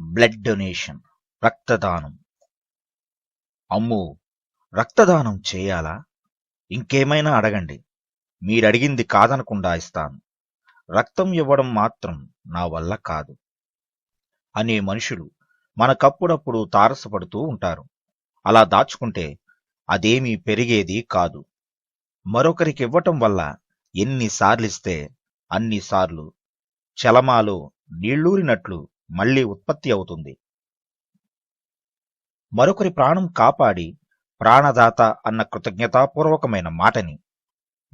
Blood donation రక్తదానం. అమ్మో రక్తదానం చేయాలా? ఇంకేమైనా అడగండి. మీరడిగింది కాదనకుండా ఇస్తాను. రక్తం ఇవ్వడం మాత్రం నా వల్ల కాదు. అనే మనుషులు మనకప్పుడప్పుడు తారసపడుతూ ఉంటారు. అలా దాచుకుంటే అదేమీ పెరిగేది కాదు. మరొకరికి ఇవ్వటం వల్ల ఎన్నిసార్లిస్తే అన్నిసార్లు చలమాలో నీళ్ళూరినట్లు మళ్ళీ ఉత్పత్తి అవుతుంది. మరొకరి ప్రాణం కాపాడి ప్రాణదాత అన్న కృతజ్ఞతాపూర్వకమైన మాటని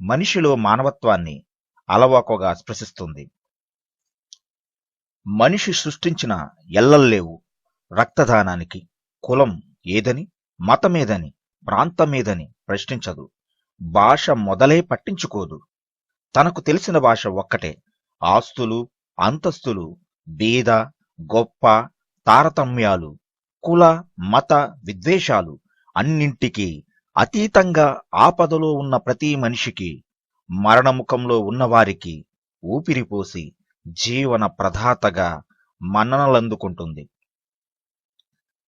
మనిషిలో మానవత్వాన్ని అలవాకోగా స్పృశిస్తుంది. మనిషి సృష్టించిన ఎల్లల్లేవు రక్తదానానికి కులం ఏదని మతమేదని ప్రాంతమేదని ప్రశ్నించదు. భాష మొదలే పట్టించుకోదు. తనకు తెలిసిన భాష ఒక్కటే. ఆస్తులు అంతస్తులు బీద గొప్ప తారతమ్యాలు కుల మత విద్వేషాలు అన్నింటికీ అతీతంగా ఆపదలో ఉన్న ప్రతి మనిషికి మరణముఖంలో ఉన్నవారికి ఊపిరిపోసి జీవన ప్రధాతగా మన్ననలందుకుంటుంది.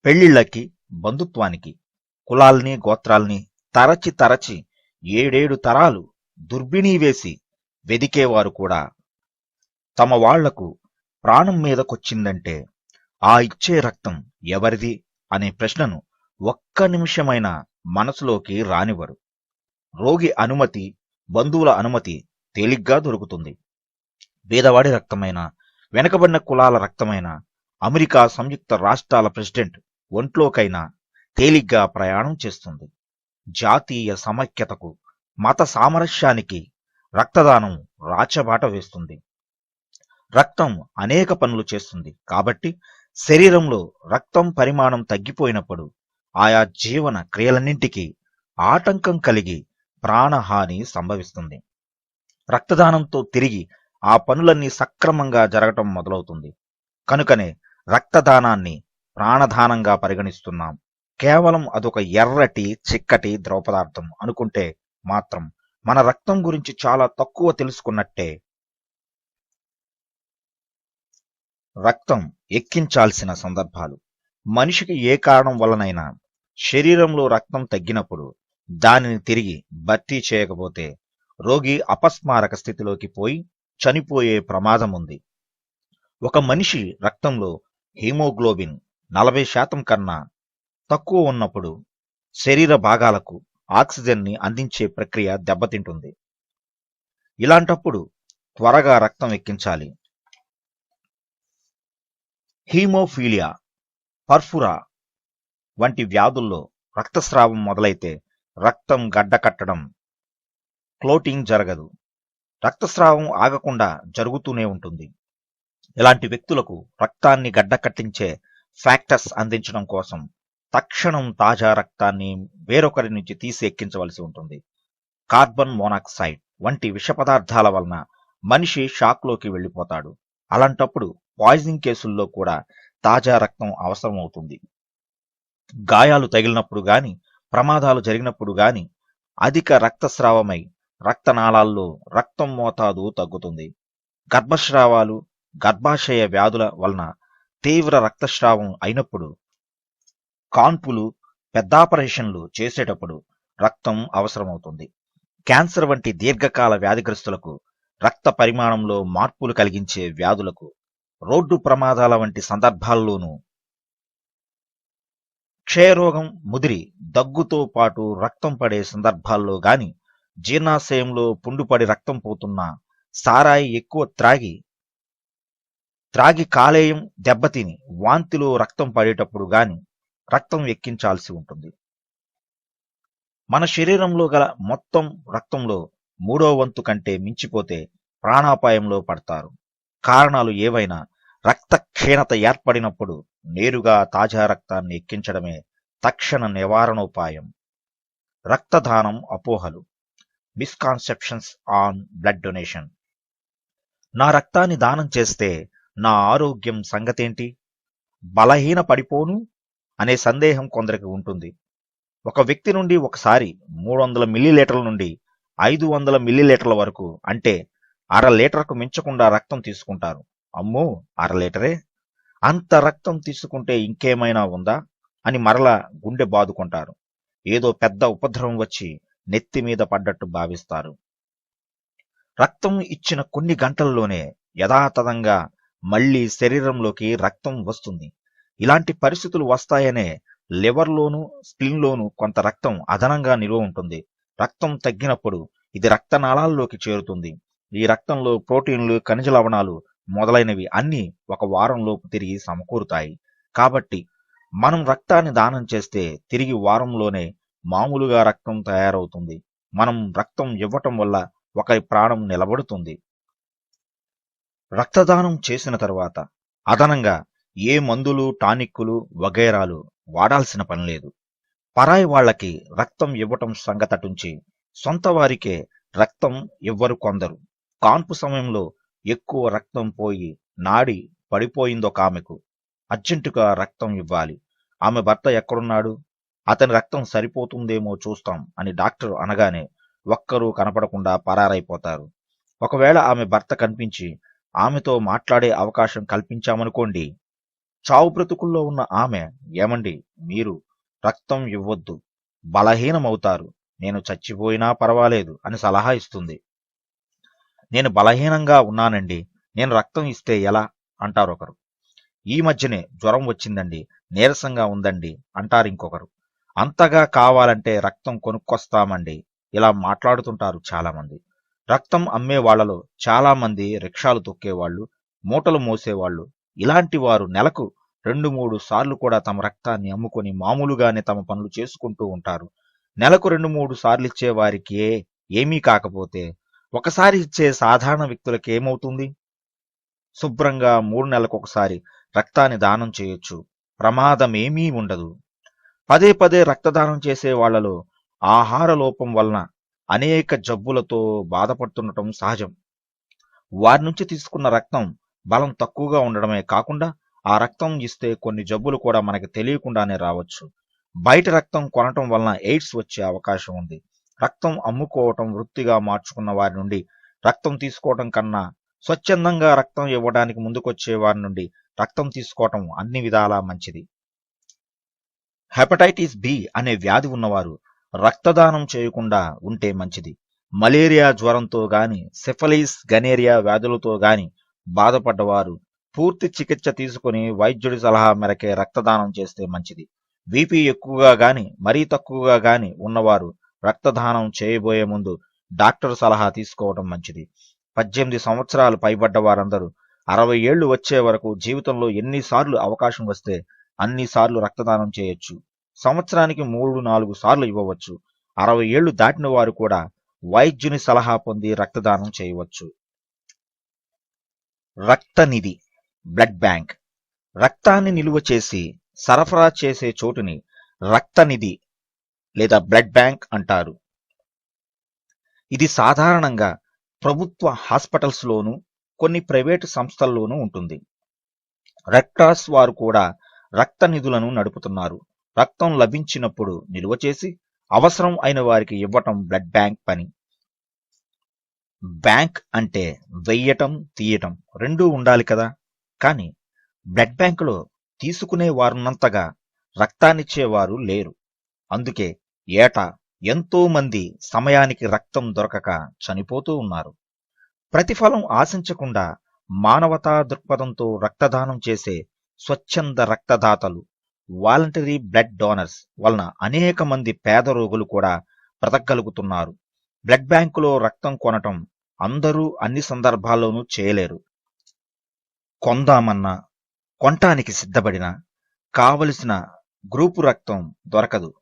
పెళ్ళిళ్ళకి బంధుత్వానికి కులాల్ని గోత్రాల్ని తరచి తరచి ఏడేడు తరాలు దుర్బిణీ వేసి వెదికేవారు కూడా తమ వాళ్ళకు ప్రాణం మీదకొచ్చిందంటే ఆ ఇచ్చే రక్తం ఎవరిది అనే ప్రశ్నను ఒక్క నిమిషమైన మనసులోకి రానివ్వరు. రోగి అనుమతి బంధువుల అనుమతి తేలిగ్గా దొరుకుతుంది. పేదవాడి రక్తమైన వెనకబడిన కులాల రక్తమైన అమెరికా సంయుక్త రాష్ట్రాల ప్రెసిడెంట్ ఒంట్లోకైనా తేలిగ్గా ప్రయాణం చేస్తుంది. జాతీయ సమైక్యతకు మత సామరస్యానికి రక్తదానం రాచబాట వేస్తుంది. రక్తం అనేక పనులు చేస్తుంది. కాబట్టి శరీరంలో రక్తం పరిమాణం తగ్గిపోయినప్పుడు ఆయా జీవన క్రియలన్నింటికీ ఆటంకం కలిగి ప్రాణహాని సంభవిస్తుంది. రక్తదానంతో తిరిగి ఆ పనులన్నీ సక్రమంగా జరగటం మొదలవుతుంది. కనుకనే రక్తదానాన్ని ప్రాణదానంగా పరిగణిస్తున్నాం. కేవలం అదొక ఎర్రటి చిక్కటి ద్రవ పదార్థం అనుకుంటే మాత్రం మన రక్తం గురించి చాలా తక్కువ తెలుసుకున్నట్టే రక్తం ఎక్కించాల్సిన సందర్భాలు. మనిషికి ఏ కారణం వలనైనా శరీరంలో రక్తం తగ్గినప్పుడు దానిని తిరిగి భర్తీ చేయకపోతే రోగి అపస్మారక స్థితిలోకి పోయి చనిపోయే ప్రమాదం ఉంది. ఒక మనిషి రక్తంలో హీమోగ్లోబిన్ నలభై శాతం కన్నా తక్కువ ఉన్నప్పుడు శరీర భాగాలకు ఆక్సిజన్ని అందించే ప్రక్రియ దెబ్బతింటుంది. ఇలాంటప్పుడు త్వరగా రక్తం ఎక్కించాలి. హీమోఫీలియా పర్ఫురా వంటి వ్యాధుల్లో రక్తస్రావం మొదలైతే రక్తం గడ్డకట్టడం క్లోటింగ్ జరగదు. రక్తస్రావం ఆగకుండా జరుగుతూనే ఉంటుంది. ఇలాంటి వ్యక్తులకు రక్తాన్ని గడ్డకట్టించే ఫ్యాక్టర్స్ అందించడం కోసం తక్షణం తాజా రక్తాన్ని వేరొకరి నుంచి తీసి ఎక్కించవలసి ఉంటుంది. కార్బన్ మోనాక్సైడ్ వంటి విష పదార్థాల వలన మనిషి షాక్లోకి వెళ్ళిపోతాడు. అలాంటప్పుడు పాయిజనింగ్ కేసుల్లో కూడా తాజా రక్తం అవసరమవుతుంది గాయాలు తగిలినప్పుడు గాని ప్రమాదాలు జరిగినప్పుడు గాని అధిక రక్తస్రావమై రక్తనాళాల్లో రక్తం మోతాదు తగ్గుతుంది. గర్భస్రావాలు గర్భాశయ వ్యాధుల వలన తీవ్ర రక్తస్రావం అయినప్పుడు కాన్పులు పెద్దాపరేషన్లు చేసేటప్పుడు రక్తం అవసరమవుతుంది. క్యాన్సర్ వంటి దీర్ఘకాల వ్యాధిగ్రస్తులకు రక్త పరిమాణంలో మార్పులు కలిగించే వ్యాధులకు రోడ్డు ప్రమాదాల వంటి సందర్భాల్లోనూ క్షయరోగం ముదిరి దగ్గుతో పాటు రక్తం పడే సందర్భాల్లో గాని జీర్ణాశయంలో పుండుపడి రక్తం పోతున్నా సారాయి ఎక్కువ త్రాగి త్రాగి కాలేయం దెబ్బతిని వాంతిలో రక్తం పడేటప్పుడు గాని రక్తం ఎక్కించాల్సి ఉంటుంది. మన శరీరంలో గల మొత్తం రక్తంలో మూడో వంతు కంటే మించిపోతే ప్రాణాపాయంలో పడతారు. కారణాలు ఏవైనా రక్త క్షీణత ఏర్పడినప్పుడు నేరుగా తాజా రక్తాన్ని ఎక్కించడమే తక్షణ నివారణోపాయం. రక్తదానం అపోహలు. మిస్కాన్సెప్షన్స్ ఆన్ బ్లడ్ డొనేషన్ నా రక్తాన్ని దానం చేస్తే నా ఆరోగ్యం సంగతేంటి? బలహీన పడిపోను అనే సందేహం కొందరికి ఉంటుంది. ఒక వ్యక్తి నుండి ఒకసారి మూడు వందల మిల్లీలీటర్ల నుండి ఐదు వందల మిల్లీలీటర్ల వరకు అంటే అర లీటర్కు మించకుండా రక్తం తీసుకుంటారు. అమ్మో! అర లీటరే? అంత రక్తం తీసుకుంటే ఇంకేమైనా ఉందా? అని మరలా గుండె బాదుకుంటారు. ఏదో పెద్ద ఉపద్రవం వచ్చి నెత్తి మీద పడ్డట్టు భావిస్తారు. రక్తం ఇచ్చిన కొన్ని గంటల్లోనే యథాతథంగా మళ్ళీ శరీరంలోకి రక్తం వస్తుంది. ఇలాంటి పరిస్థితులు వస్తాయనే లివర్లోను స్ప్లిన్లోను కొంత రక్తం అదనంగా నిల్వ ఉంటుంది. రక్తం తగ్గినప్పుడు ఇది రక్తనాళాల్లోకి చేరుతుంది. ఈ రక్తంలో ప్రోటీన్లు ఖనిజ లవణాలు మొదలైనవి అన్ని ఒక వారంలోపు తిరిగి సమకూరుతాయి. కాబట్టి మనం రక్తాన్ని దానం చేస్తే తిరిగి వారంలోనే మామూలుగా రక్తం తయారవుతుంది. మనం రక్తం ఇవ్వటం వల్ల ఒకరి ప్రాణం నిలబడుతుంది. రక్తదానం చేసిన తర్వాత అదనంగా ఏ మందులు టానిక్కులు వగైరాలు వాడాల్సిన పని లేదు. పరాయి వాళ్ళకి రక్తం ఇవ్వటం సంగతటుంచి సొంత వారికే రక్తం ఇవ్వరు కొందరు. కాన్పు సమయంలో ఎక్కువ రక్తం పోయి నాడి పడిపోయిందొక ఆమెకు అర్జెంటుగా రక్తం ఇవ్వాలి. ఆమె భర్త ఎక్కడున్నాడు? అతని రక్తం సరిపోతుందేమో చూస్తాం అని డాక్టర్ అనగానే ఒక్కరూ కనపడకుండా పరారైపోతారు. ఒకవేళ ఆమె భర్త కనిపించి ఆమెతో మాట్లాడే అవకాశం కల్పించామనుకోండి చావు బ్రతుకుల్లో ఉన్న ఆమె ఏమండి మీరు రక్తం ఇవ్వొద్దు. బలహీనమవుతారు. నేను చచ్చిపోయినా పర్వాలేదు అని సలహా ఇస్తుంది. నేను బలహీనంగా ఉన్నానండి నేను రక్తం ఇస్తే ఎలా? అంటారు ఒకరు. ఈ మధ్యనే జ్వరం వచ్చిందండి నీరసంగా ఉందండి అంటారు ఇంకొకరు. అంతగా కావాలంటే రక్తం కొనుక్కొస్తామండి ఇలా మాట్లాడుతుంటారు చాలామంది. రక్తం అమ్మే వాళ్ళలో చాలామంది రిక్షాలు తొక్కేవాళ్ళు మూటలు మోసేవాళ్ళు. ఇలాంటి వారు నెలకు రెండు మూడు సార్లు కూడా తమ రక్తాన్ని అమ్ముకొని మామూలుగానే తమ పనులు చేసుకుంటూ ఉంటారు. నెలకు రెండు మూడు సార్లు ఇచ్చే వారికి ఏమీ కాకపోతే ఒకసారి ఇచ్చే సాధారణ వ్యక్తులకి ఏమవుతుంది? శుభ్రంగా మూడు నెలలకు ఒకసారి రక్తాన్ని దానం చేయొచ్చు. ప్రమాదమేమీ ఉండదు. పదే పదే రక్తదానం చేసే వాళ్ళలో ఆహార లోపం వలన అనేక జబ్బులతో బాధపడుతుండటం సహజం. వారి నుంచి తీసుకున్న రక్తం బలం తక్కువగా ఉండడమే కాకుండా ఆ రక్తం ఇస్తే కొన్ని జబ్బులు కూడా మనకి తెలియకుండానే రావచ్చు. బయట రక్తం కొనటం వలన ఎయిడ్స్ వచ్చే అవకాశం ఉంది. రక్తం అమ్ముకోవటం వృత్తిగా మార్చుకున్న వారి నుండి రక్తం తీసుకోవటం కన్నా స్వచ్ఛందంగా రక్తం ఇవ్వడానికి ముందుకొచ్చే వారి నుండి రక్తం తీసుకోవటం అన్ని విధాలా మంచిది. హెపటైటిస్ బి అనే వ్యాధి ఉన్నవారు రక్తదానం చేయకుండా ఉంటే మంచిది. మలేరియా జ్వరంతో గాని సిఫలిస్ గనేరియా వ్యాధులతో గాని బాధపడ్డవారు పూర్తి చికిత్స తీసుకుని వైద్యుడి సలహా మేరకే రక్తదానం చేస్తే మంచిది. బీపీ ఎక్కువగా గాని మరీ తక్కువగా గాని ఉన్నవారు రక్తదానం చేయబోయే ముందు డాక్టర్ సలహా తీసుకోవడం మంచిది. పద్దెనిమిది సంవత్సరాలు పైబడ్డ వారందరూ అరవై ఏళ్ళు వచ్చే వరకు జీవితంలో ఎన్నిసార్లు అవకాశం వస్తే అన్నిసార్లు రక్తదానం చేయొచ్చు. సంవత్సరానికి మూడు నాలుగు సార్లు ఇవ్వవచ్చు. అరవై ఏళ్ళు దాటిన వారు కూడా వైద్యుని సలహా పొంది రక్తదానం చేయవచ్చు. రక్తనిధి బ్లడ్ బ్యాంక్. రక్తాన్ని నిలువ చేసి సరఫరా చేసే చోటుని రక్తనిధి లేదా బ్లడ్ బ్యాంక్ అంటారు. ఇది సాధారణంగా ప్రభుత్వ హాస్పిటల్స్లోనూ కొన్ని ప్రైవేటు సంస్థల్లోనూ ఉంటుంది. రెడ్ క్రాస్ వారు కూడా రక్త నిధులను నడుపుతున్నారు. రక్తం లభించినప్పుడు నిల్వ చేసి అవసరం అయిన వారికి ఇవ్వటం బ్లడ్ బ్యాంక్ పని. బ్యాంక్ అంటే వెయ్యటం తీయటం రెండూ ఉండాలి కదా. కానీ బ్లడ్ బ్యాంకులో తీసుకునే వారున్నంతగా రక్తాన్నిచ్చేవారు లేరు. అందుకే ఏటా ఎంతో మంది సమయానికి రక్తం దొరకక చనిపోతూ ఉన్నారు. ప్రతిఫలం ఆశించకుండా మానవతా దృక్పథంతో రక్తదానం చేసే స్వచ్ఛంద రక్తదాతలు వాలంటరీ బ్లడ్ డోనర్స్ వలన అనేక మంది పేద రోగులు కూడా బ్రతకగలుగుతున్నారు. బ్లడ్ బ్యాంకులో రక్తం కొనటం అందరూ అన్ని సందర్భాల్లోనూ చేయలేరు. కొందామన్నా కొనటానికి సిద్ధపడిన కావలసిన గ్రూపు రక్తం దొరకదు.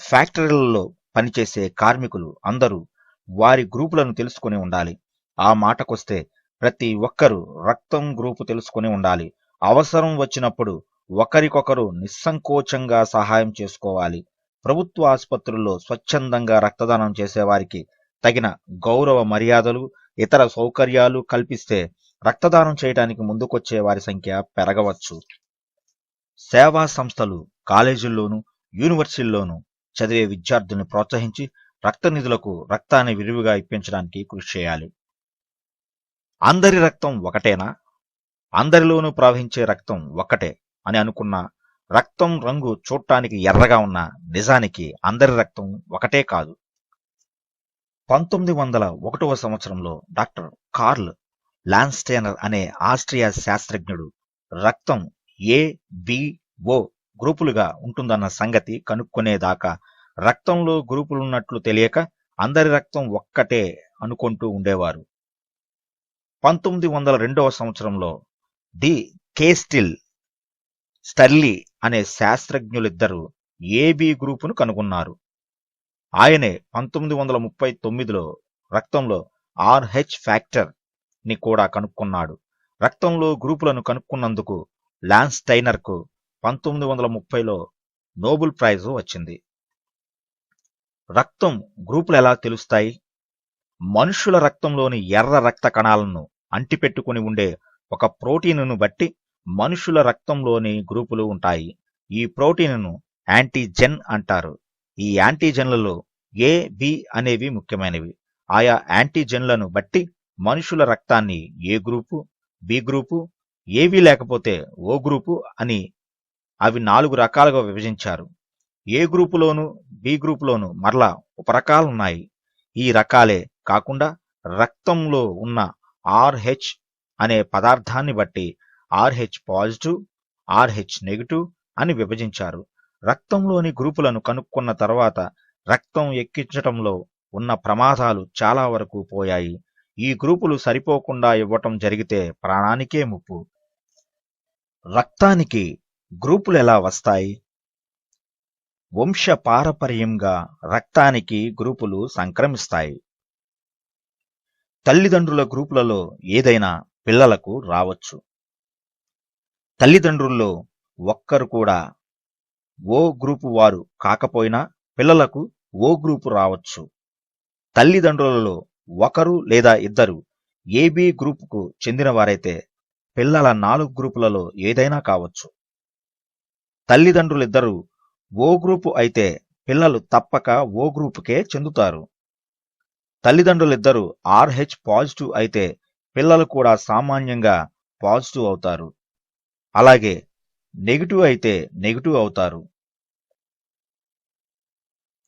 ఫ్యాక్టరీలలో పనిచేసే కార్మికులు అందరూ వారి గ్రూపులను తెలుసుకుని ఉండాలి. ఆ మాటకొస్తే ప్రతి ఒక్కరూ రక్తం గ్రూపు తెలుసుకుని ఉండాలి. అవసరం వచ్చినప్పుడు ఒకరికొకరు నిస్సంకోచంగా సహాయం చేసుకోవాలి. ప్రభుత్వ ఆసుపత్రుల్లో స్వచ్ఛందంగా రక్తదానం చేసేవారికి తగిన గౌరవ మర్యాదలు ఇతర సౌకర్యాలు కల్పిస్తే రక్తదానం చేయడానికి ముందుకొచ్చే వారి సంఖ్య పెరగవచ్చు. సేవా సంస్థలు కాలేజీల్లోనూ యూనివర్సిటీల్లోనూ చదివే విద్యార్థుల్ని ప్రోత్సహించి రక్త నిధులకు రక్తాన్ని విరివిగా ఇప్పించడానికి కృషి చేయాలి. అందరి రక్తం ఒకటేనా? అందరిలోనూ ప్రవహించే రక్తం ఒక్కటే అని అనుకున్న రక్తం రంగు చూడటానికి ఎర్రగా ఉన్న నిజానికి అందరి రక్తం ఒకటే కాదు. పంతొమ్మిది వందల ఒకటవ సంవత్సరంలో డాక్టర్ కార్ల్ లాన్స్టైనర్ అనే ఆస్ట్రియా శాస్త్రజ్ఞుడు రక్తం ఏ బి ఓ గ్రూపులుగా ఉంటుందన్న సంగతి కనుక్కునేదాకా రక్తంలో గ్రూపులున్నట్లు తెలియక అందరి రక్తం ఒక్కటే అనుకుంటూ ఉండేవారు. పంతొమ్మిది వందల రెండవ సంవత్సరంలో ది కేస్టిల్ స్టర్లీ అనే శాస్త్రజ్ఞులిద్దరూ ఏబి గ్రూపును కనుగొన్నారు. ఆయనే పంతొమ్మిది వందల ముప్పై తొమ్మిదిలో రక్తంలో ఆర్హెచ్ ఫ్యాక్టర్ని కూడా కనుక్కున్నాడు. రక్తంలో గ్రూపులను కనుక్కున్నందుకు లాన్స్టైనర్కు పంతొమ్మిది వందల ముప్పైలో నోబుల్ ప్రైజ్ వచ్చింది. రక్తం గ్రూపులు ఎలా తెలుస్తాయి? మనుషుల రక్తంలోని ఎర్ర రక్త కణాలను అంటిపెట్టుకుని ఉండే ఒక ప్రోటీనును బట్టి మనుషుల రక్తంలోని గ్రూపులు ఉంటాయి. ఈ ప్రోటీన్ను యాంటీజెన్ అంటారు. ఈ యాంటీజెన్లలో ఏ బి అనేవి ముఖ్యమైనవి. ఆయా యాంటీజెన్లను బట్టి మనుషుల రక్తాన్ని ఏ గ్రూపు బి గ్రూపు ఏవి లేకపోతే ఓ గ్రూపు అని అవి నాలుగు రకాలుగా విభజించారు. ఏ గ్రూపులోను బి గ్రూపులోను మరలా ఉపరకాలున్నాయి. ఈ రకాలే కాకుండా రక్తంలో ఉన్న ఆర్హెచ్ అనే పదార్థాన్ని బట్టి ఆర్హెచ్ పాజిటివ్ ఆర్హెచ్ నెగిటివ్ అని విభజించారు. రక్తంలోని గ్రూపులను కనుక్కున్న తర్వాత రక్తం ఎక్కించటంలో ఉన్న ప్రమాదాలు చాలా వరకు పోయాయి. ఈ గ్రూపులు సరిపోకుండా ఇవ్వటం జరిగితే ప్రాణానికే ముప్పు. రక్తానికి గ్రూపులు ఎలా వస్తాయి? వంశ పారపర్యంగా రక్తానికి గ్రూపులు సంక్రమిస్తాయి. తల్లిదండ్రుల గ్రూపులలో ఏదైనా పిల్లలకు రావచ్చు. తల్లిదండ్రుల్లో ఒక్కరు కూడా ఓ గ్రూపు వారు కాకపోయినా పిల్లలకు ఓ గ్రూపు రావచ్చు. తల్లిదండ్రులలో ఒకరు లేదా ఇద్దరు ఏబి గ్రూపుకు చెందిన వారైతే పిల్లల నాలుగు గ్రూపులలో ఏదైనా కావచ్చు. తల్లిదండ్రులిద్దరూ ఓ గ్రూపు అయితే పిల్లలు తప్పక ఓ గ్రూపుకే చెందుతారు. తల్లిదండ్రులిద్దరూ ఆర్హెచ్ పాజిటివ్ అయితే పిల్లలు కూడా సామాన్యంగా పాజిటివ్ అవుతారు. అలాగే నెగిటివ్ అయితే నెగిటివ్ అవుతారు.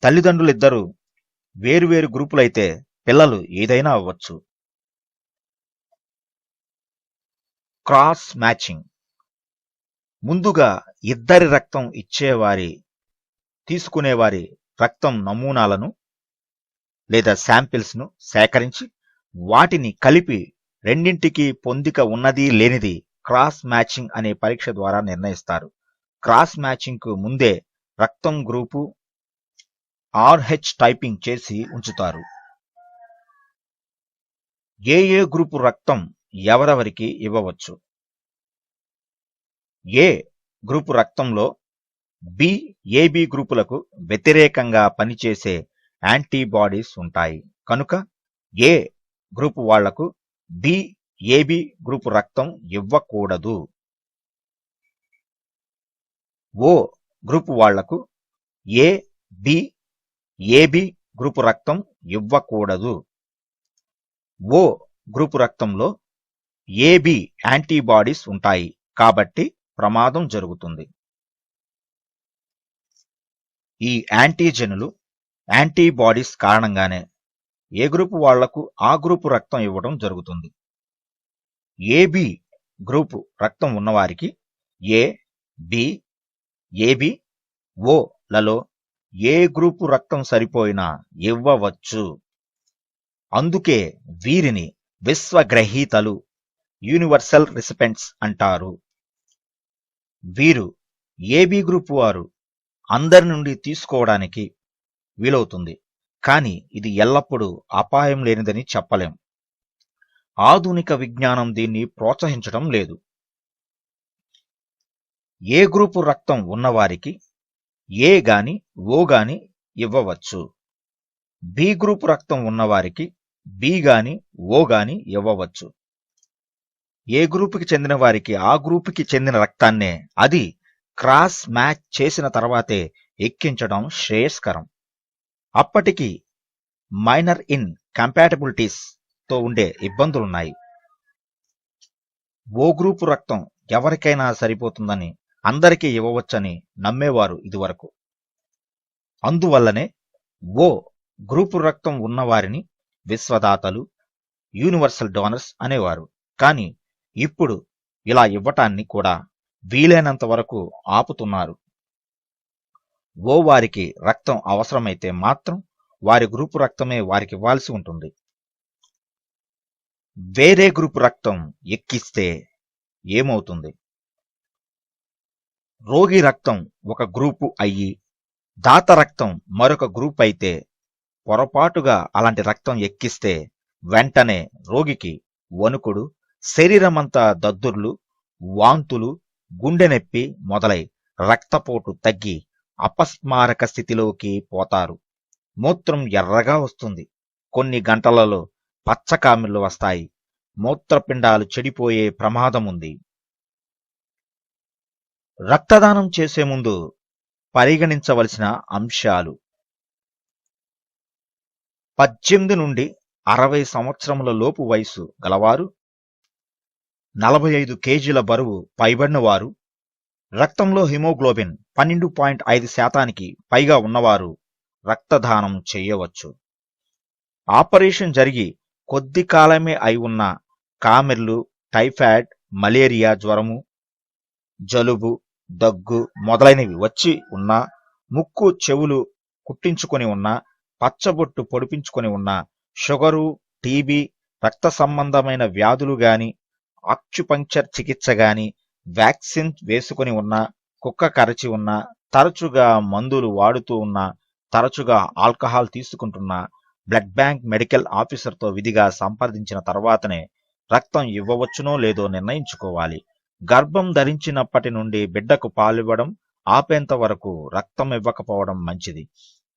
తల్లిదండ్రులిద్దరూ వేరువేరు గ్రూపులైతే పిల్లలు ఏదైనా అవ్వచ్చు. Cross matching. ముందుగా ఇద్దరి రక్తం ఇచ్చేవారి తీసుకునేవారి రక్తం నమూనాలను లేదా శాంపిల్స్ను సేకరించి వాటిని కలిపి రెండింటికి పొందిక ఉన్నది లేనిది క్రాస్ మ్యాచింగ్ అనే పరీక్ష ద్వారా నిర్ణయిస్తారు. క్రాస్ మ్యాచింగ్కు ముందే రక్తం గ్రూపు ఆర్హెచ్ టైపింగ్ చేసి ఉంచుతారు. ఏ ఏ గ్రూపు రక్తం ఎవరెవరికి ఇవ్వవచ్చు? ఏ గ్రూపు రక్తంలో బి ఏబి గ్రూపులకు వ్యతిరేకంగా పనిచేసే యాంటీబాడీస్ ఉంటాయి. కనుక ఏ గ్రూపు వాళ్ళకు బి ఏబి గ్రూపు రక్తం ఇవ్వకూడదు. ఓ గ్రూపు వాళ్ళకు ఏ బి ఏబి గ్రూపు రక్తం ఇవ్వకూడదు. ఓ గ్రూపు రక్తంలో ఏబి యాంటీబాడీస్ ఉంటాయి. కాబట్టి ప్రమాదం జరుగుతుంది. ఈ యాంటీజెనులు యాంటీబాడీస్ కారణంగానే ఏ గ్రూపు వాళ్ళకు ఆ గ్రూపు రక్తం ఇవ్వడం జరుగుతుంది. ఏబి గ్రూపు రక్తం ఉన్నవారికి ఏ బి ఏబి ఓ లలో ఏ గ్రూపు రక్తం సరిపోయినా ఇవ్వవచ్చు. అందుకే వీరిని విశ్వగ్రహీతలు యూనివర్సల్ రిసిపెంట్స్ అంటారు. వీరు ఏబీ గ్రూప్ వారు అందరి నుండి తీసుకోవడానికి వీలవుతుంది. కానీ ఇది ఎల్లప్పుడూ అపాయం లేనిదని చెప్పలేం. ఆధునిక విజ్ఞానం దీన్ని ప్రోత్సహించడం లేదు. ఏ గ్రూపు రక్తం ఉన్నవారికి ఏ గాని ఓ గాని ఇవ్వవచ్చు. బి గ్రూపు రక్తం ఉన్నవారికి బి గాని ఓ గాని ఇవ్వవచ్చు. ఏ గ్రూపుకి చెందిన వారికి ఆ గ్రూపుకి చెందిన రక్తాన్నే అది క్రాస్ మ్యాచ్ చేసిన తర్వాతే ఎక్కించడం శ్రేయస్కరం. అప్పటికి మైనర్ ఇన్ కంపాటబిలిటీస్తో ఉండే ఇబ్బందులున్నాయి. ఓ గ్రూపు రక్తం ఎవరికైనా సరిపోతుందని అందరికీ ఇవ్వవచ్చని నమ్మేవారు ఇదివరకు. అందువల్లనే ఓ గ్రూపు రక్తం ఉన్నవారిని విశ్వదాతలు యూనివర్సల్ డోనర్స్ అనేవారు. కానీ ఇప్పుడు ఇలా ఇవ్వటాన్ని కూడా వీలైనంత వరకు ఆపుతున్నారు. ఓ వారికి రక్తం అవసరమైతే మాత్రం వారి గ్రూపు రక్తమే వారికి ఇవ్వాల్సి ఉంటుంది. వేరే గ్రూపు రక్తం ఎక్కిస్తే ఏమవుతుంది? రోగి రక్తం ఒక గ్రూపు అయ్యి దాత రక్తం మరొక గ్రూప్ అయితే పొరపాటుగా అలాంటి రక్తం ఎక్కిస్తే వెంటనే రోగికి వణుకుడు శరీరమంతా దద్దుర్లు వాంతులు గుండె నొప్పి మొదలై రక్తపోటు తగ్గి అపస్మారక స్థితిలోకి పోతారు. మూత్రం ఎర్రగా వస్తుంది. కొన్ని గంటలలో పచ్చకామెర్లు వస్తాయి. మూత్రపిండాలు చెడిపోయే ప్రమాదం ఉంది. రక్తదానం చేసే ముందు పరిగణించవలసిన అంశాలు. పద్దెనిమిది నుండి అరవై సంవత్సరముల లోపు వయసు గలవారు నలభై ఐదు కేజీల బరువు పైబడిన వారు రక్తంలో హిమోగ్లోబిన్ పన్నెండు పాయింట్ ఐదు శాతానికి పైగా ఉన్నవారు రక్తదానం చేయవచ్చు. ఆపరేషన్ జరిగి కొద్ది కాలమే అయి ఉన్న కామెర్లు టైఫాయిడ్ మలేరియా జ్వరము జలుబు దగ్గు మొదలైనవి వచ్చి ఉన్నా ముక్కు చెవులు కుట్టించుకొని ఉన్నా పచ్చబొట్టు పొడిపించుకొని ఉన్నా షుగరు టీబీ రక్త సంబంధమైన వ్యాధులు గాని అక్యుపంక్చర్ చికిత్స గాని వ్యాక్సిన్ వేసుకొని ఉన్నా కుక్క కరచి ఉన్నా తరచుగా మందులు వాడుతూ ఉన్నా తరచుగా ఆల్కహాల్ తీసుకుంటున్నా బ్లడ్ బ్యాంక్ మెడికల్ ఆఫీసర్తో విధిగా సంప్రదించిన తర్వాతనే రక్తం ఇవ్వవచ్చునో లేదో నిర్ణయించుకోవాలి. గర్భం ధరించినప్పటి నుండి బిడ్డకు పాలివ్వడం ఆపేంత వరకు రక్తం ఇవ్వకపోవడం మంచిది.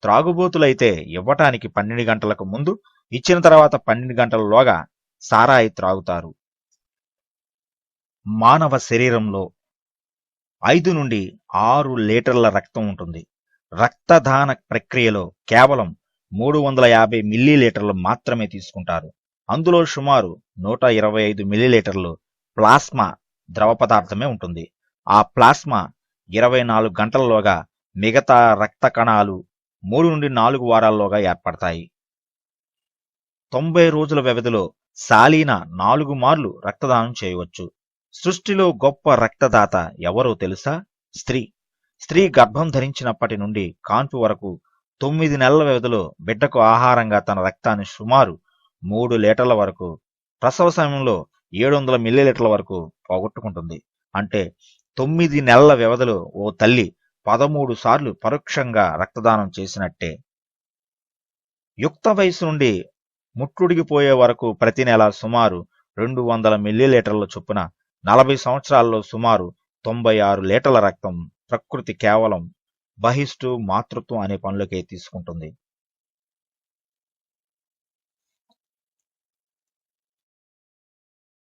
త్రాగుబోతులైతే ఇవ్వటానికి పన్నెండు గంటలకు ముందు ఇచ్చిన తర్వాత పన్నెండు గంటలలోగా సారాయి త్రాగుతారు. మానవ శరీరంలో ఐదు నుండి ఆరు లీటర్ల రక్తం ఉంటుంది. రక్తదాన ప్రక్రియలో కేవలం మూడు వందల యాభై మిల్లీలీటర్లు మాత్రమే తీసుకుంటారు. అందులో సుమారు నూట ఇరవై ఐదు మిల్లీలీటర్లు ప్లాస్మా ద్రవ పదార్థమే ఉంటుంది. ఆ ప్లాస్మా ఇరవై నాలుగు గంటలలోగా మిగతా రక్త కణాలు మూడు నుండి నాలుగు వారాల్లోగా ఏర్పడతాయి. తొంభై రోజుల వ్యవధిలో సాలీన నాలుగు మార్లు రక్తదానం చేయవచ్చు. సృష్టిలో గొప్ప రక్తదాత ఎవరో తెలుసా? స్త్రీ. స్త్రీ గర్భం ధరించినప్పటి నుండి కాన్పు వరకు తొమ్మిది నెలల వ్యవధిలో బిడ్డకు ఆహారంగా తన రక్తాన్ని సుమారు మూడు లీటర్ల వరకు ప్రసవ సమయంలో ఏడు వందల మిల్లీలీటర్ల వరకు పోగొట్టుకుంటుంది. అంటే తొమ్మిది నెలల వ్యవధిలో ఓ తల్లి పదమూడు సార్లు పరోక్షంగా రక్తదానం చేసినట్టే. యుక్త వయసు నుండి ముట్టుడిగిపోయే వరకు ప్రతి నెల సుమారు రెండు వందల మిల్లీలీటర్ల చొప్పున నలభై సంవత్సరాల్లో సుమారు తొంభై ఆరు లీటర్ల రక్తం ప్రకృతి కేవలం బహిష్టు మాతృత్వం అనే పనులకే తీసుకుంటుంది.